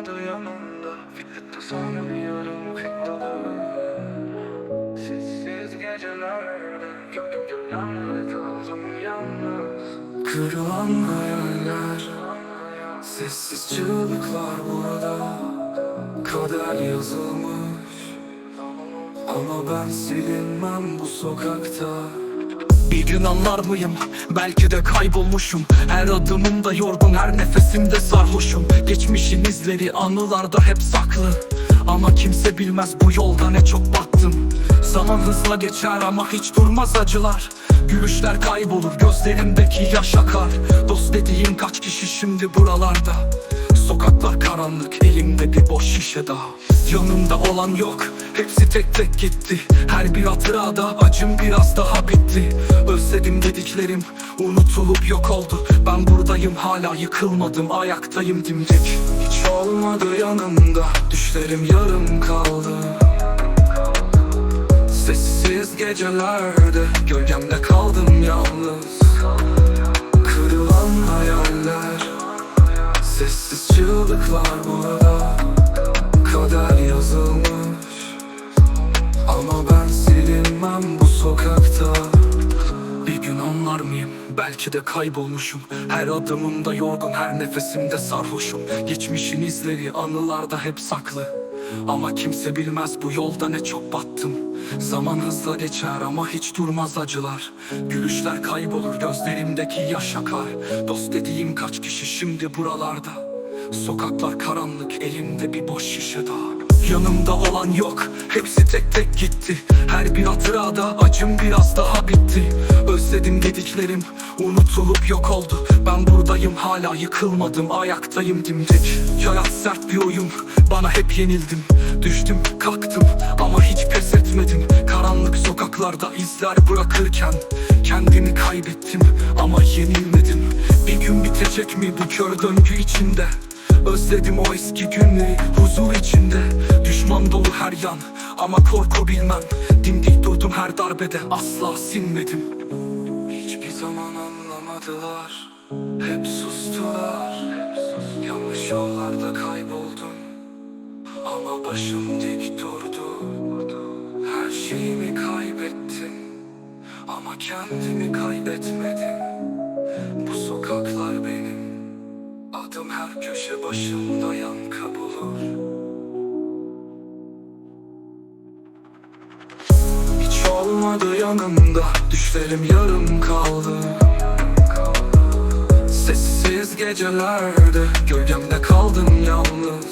olmadı yanımda. Fitte sanmıyorum kıymalı. Sessiz gecelerde Yalnız kaldım yalnız. Kırılan hayaller Sessiz çığlıklar burada. Kader yazılmış. Ama ben silinmem bu sokakta bir gün anlar mıyım? Belki de kaybolmuşum. Her adımımda yorgun, her nefesimde sarhoşum. Geçmişin izleri anılarda hep saklı. Ama kimse bilmez bu yolda ne çok battım Zaman hızla geçer ama hiç durmaz acılar. Gülüşler kaybolur, gözlerimdeki yaş akar. Dost dediğim kaç kişi şimdi buralarda? Sokaklar karanlık, elimde bir boş şişe daha. Yanımda olan yok, hepsi tek tek gitti. Her bir hatırada acım biraz daha bitti Özledim dediklerim unutulup yok oldu. Ben buradayım hala yıkılmadım, ayaktayım dimdik. Hiç olmadı yanımda, düşlerim yarım kaldı. Sessiz gecelerde, gölgemde kaldım yalnız. Kırılan hayaller Sessiz çığlıklar burada Kader yazılmış. Ama ben silinmem bu sokakta anlar mıyım? Belki de kaybolmuşum. Her adımımda yorgun, her nefesimde sarhoşum. Geçmişin izleri anılarda hep saklı. Ama kimse bilmez bu yolda ne çok battım. Zaman hızla geçer ama hiç durmaz acılar. Gülüşler kaybolur gözlerimdeki yaş akar. Dost dediğim kaç kişi şimdi buralarda? Sokaklar karanlık elimde bir boş şişe daha Yanımda olan yok. Hepsi tek tek gitti. Her bir hatırada acım biraz daha bitti. Özledim dediklerim unutulup yok oldu. Ben buradayım hala yıkılmadım. Ayaktayım dimdik. Hayat sert bir oyun. Bana hep yenildim. Düştüm kalktım ama hiç pes etmedim. Karanlık sokaklarda izler bırakırken Kendimi kaybettim ama yenilmedim. Bir gün bitecek mi bu kör döngü içinde? Özledim o eski günleri huzur içinde Düşman dolu her yan ama korku bilmem. Dimdik durdum her darbede asla sinmedim. Hiçbir zaman anlamadılar Hep sustular. Yanlış yollarda kayboldum Ama başım dik durdu. Her şeyimi kaybettim Ama kendimi kaybetmedim. Bu sokaklar benim Adım her köşe başımda kalmadı yanımda. Düşlerim yarım kaldı. Sessiz gecelerde Gölgemde kaldım yalnız.